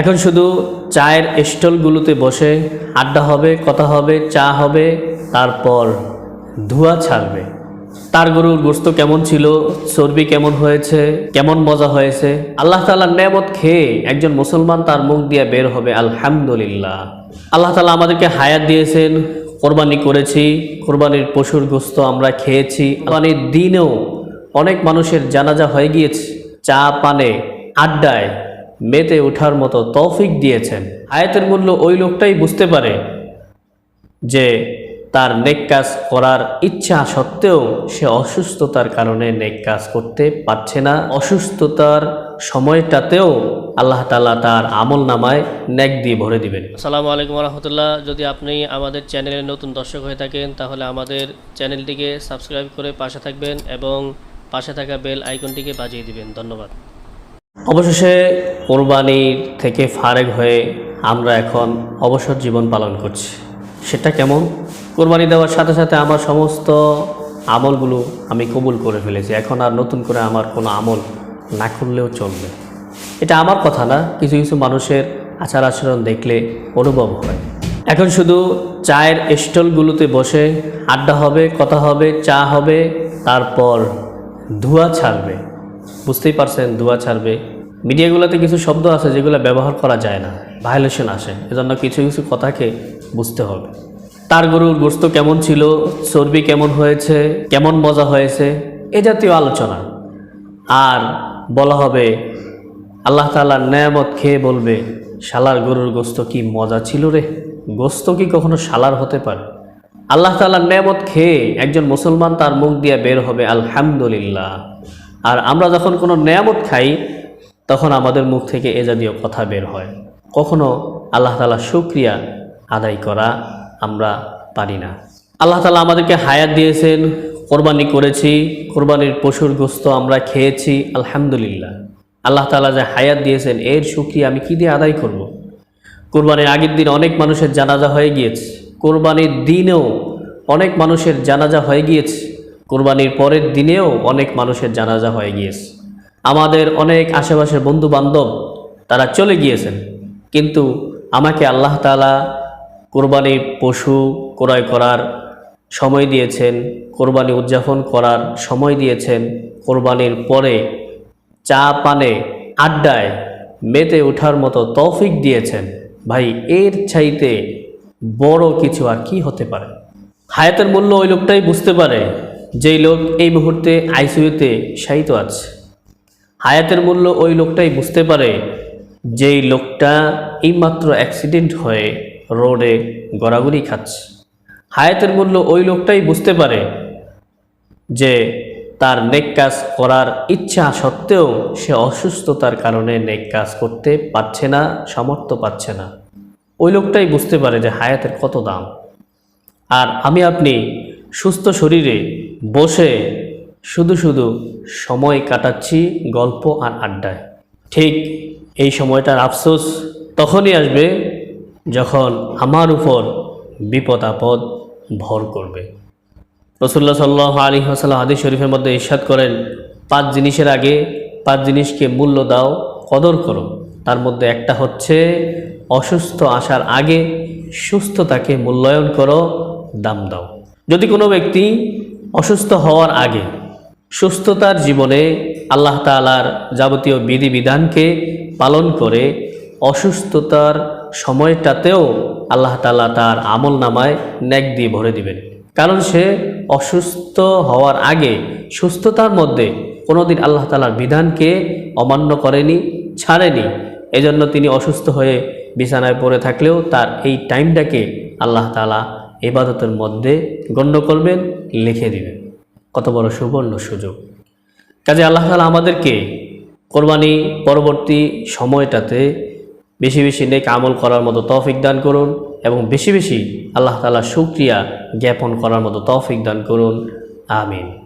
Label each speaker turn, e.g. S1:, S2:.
S1: এখন শুধু চায়ের স্টলগুলোতে বসে আড্ডা হবে, কথা হবে, চা হবে, তারপর ধোঁয়া ছাড়বে। তার গরুর গোস্ত কেমন ছিল, চর্বি কেমন হয়েছে, কেমন মজা হয়েছে? আল্লাহ তালার নেমত খেয়ে একজন মুসলমান তার মুখ দিয়ে বের হবে, আলহামদুলিল্লাহ। আল্লাহ তালা আমাদেরকে হায়াত দিয়েছেন, কোরবানি করেছি, কোরবানির পশুর গোস্ত আমরা খেয়েছি। কোরবানির দিনেও অনেক মানুষের জানাজা হয়ে গিয়েছে, চা পানে, আড্ডায়। মেতে ওঠার মতো তৌফিক দিয়েছেন। আয়াতের মূল্য ওই লোকটাই বুঝতে পারে যে তার নেক কাজ করার ইচ্ছা সত্ত্বেও সে অসুস্থতার কারণে নেক কাজ করতে পারছে না। অসুস্থতার সময়টাতেও আল্লাহ তালা তার আমল নামায় নেক দিয়ে ভরে দিবেন। আসসালামু আলাইকুম রহমতুল্লাহ। যদি আপনি আমাদের চ্যানেলের নতুন দর্শক হয়ে থাকেন, তাহলে আমাদের চ্যানেলটিকে সাবস্ক্রাইব করে পাশে থাকবেন এবং পাশে থাকা বেল আইকনটিকে বাজিয়ে দিবেন। ধন্যবাদ। অবশেষে কোরবানির থেকে ফারেক হয়ে আমরা এখন অবসর জীবন পালন করছি। সেটা কেমন? কোরবানি দেওয়ার সাথে সাথে আমার সমস্ত আমলগুলো আমি কবুল করে ফেলেছি। এখন আর নতুন করে আমার কোনো আমল না করলেও চলবে। এটা আমার কথা না, কিছু কিছু মানুষের আচার আচরণ দেখলে অনুভব হয়। এখন শুধু চায়ের স্টলগুলোতে বসে আড্ডা হবে, কথা হবে, চা হবে, তারপর ধোঁয়া ছাড়বে। বুঝতেই পারছেন ধোঁয়া ছাড়বে। মিডিয়াগুলোতে কিছু শব্দ আছে যেগুলো ব্যবহার করা যায় না ভায়োলেশন আসে। এজন্য কিছু কিছু কথাকে বুঝতে হবে। তার গরুর গোস্ত কেমন ছিল, চর্বি কেমন হয়েছে, কেমন মজা হয়েছে, এ জাতীয় আলোচনা। আর বলা হবে, আল্লাহ তালার নেয়ামত খেয়ে বলবে, শালার গরুর গোস্ত কি মজা ছিল রে? গোস্ত কি কখনো শালার হতে পারে? আল্লাহ তালার নেয়ামত খেয়ে একজন মুসলমান তার মুখ দিয়ে বের হবে, আলহামদুলিল্লাহ। আর আমরা যখন কোনো নেয়ামত খাই, তখন আমাদের মুখ থেকে এ জাতীয় কথা বের হয়। কখনো আল্লাহ তালা শুক্রিয়া আদায় করা আমরা পারি না। আল্লাহ তালা আমাদেরকে হায়াত দিয়েছেন, কোরবানি করেছি, কোরবানির পশুর গোস্ত আমরা খেয়েছি, আলহামদুলিল্লাহ। আল্লাহ তালা যে হায়াত দিয়েছেন, এর শুক্রিয়া আমি কী দিয়ে আদায় করব। কোরবানির আগের দিন অনেক মানুষের জানাজা হয়ে গিয়েছে। কোরবানির দিনেও অনেক মানুষের জানাজা হয়ে গিয়েছে। কোরবানির পরের দিনেও অনেক মানুষের জানাজা হয়ে গিয়েছে। আমাদের অনেক আশেপাশের বন্ধু বান্ধব তারা চলে গিয়েছেন। কিন্তু আমাকে আল্লাহ তালা কোরবানির পশু ক্রয় করার সময় দিয়েছেন, কোরবানি উদযাপন করার সময় দিয়েছেন, কোরবানির পরে চা পানে আড্ডায় মেতে ওঠার মতো তৌফিক দিয়েছেন। ভাই, এর চাইতে বড় কিছু আর কি হতে পারে? হায়াতের মূল্য ওই লোকটাই বুঝতে পারে। যেই লোক এই মুহূর্তে আইসিইউতে শায়িত আছে। হায়াতের মূল্য ওই লোকটাই বুঝতে পারে যেই লোকটা এইমাত্র অ্যাক্সিডেন্ট হয়ে রোডে গড়াগড়ি খাচ্ছে। হায়াতের মূল্য ওই লোকটাই বুঝতে পারে যে তার নেক কাজ করার ইচ্ছা সত্ত্বেও সে অসুস্থতার কারণে নেক কাজ করতে পারছে না, সামর্থ্য পাচ্ছে না। ওই লোকটাই বুঝতে পারে যে হায়াতের কত দাম। আর আমি আপনি সুস্থ শরীরে বসে শুধু শুধু সময় কাটাচ্ছি গল্প আর আড্ডায়। ঠিক এই সময়টার আফসোস তখনই আসবে যখন আমার উপর বিপদ আপদ ভর করবে। রসুল্লাহ সাল্লাহ আলী হাসাল্লাম হাদিস শরীফের মধ্যে ইরশাদ করেন, পাঁচ জিনিসের আগে পাঁচ জিনিসকে মূল্য দাও, কদর করো। তার মধ্যে একটা হচ্ছে অসুস্থ আসার আগে সুস্থতাকে মূল্যায়ন করো, দাম দাও। যদি কোনো ব্যক্তি অসুস্থ হওয়ার আগে সুস্থতার জীবনে আল্লাহ তালার যাবতীয় বিধিবিধানকে পালন করে অসুস্থতার সময়টাতেও আল্লাহ তালা তার আমল নামায় ন্যাক দিয়ে ভরে দিবেন। কারণ সে অসুস্থ হওয়ার আগে সুস্থতার মধ্যে কোনোদিন আল্লাহ তালার বিধানকে অমান্য করেনি, ছাড়েনি। এজন্য তিনি অসুস্থ হয়ে বিছানায় পড়ে থাকলেও তার এই টাইমটাকে আল্লাহ তালা ইবাদতের মধ্যে গণ্য করবেন, লিখে দিবেন। কত বড় সুবর্ণ সুযোগ। কাজে আল্লাহ তালা আমাদেরকে কোরবানি পরবর্তী সময়টাতে বেশি বেশি নেক আমল করার মতো তৌফিক দান করুন এবং বেশি বেশি আল্লাহ তালা সুক্রিয়া জ্ঞাপন করার মতো তৌফিক দান করুন। আমিন।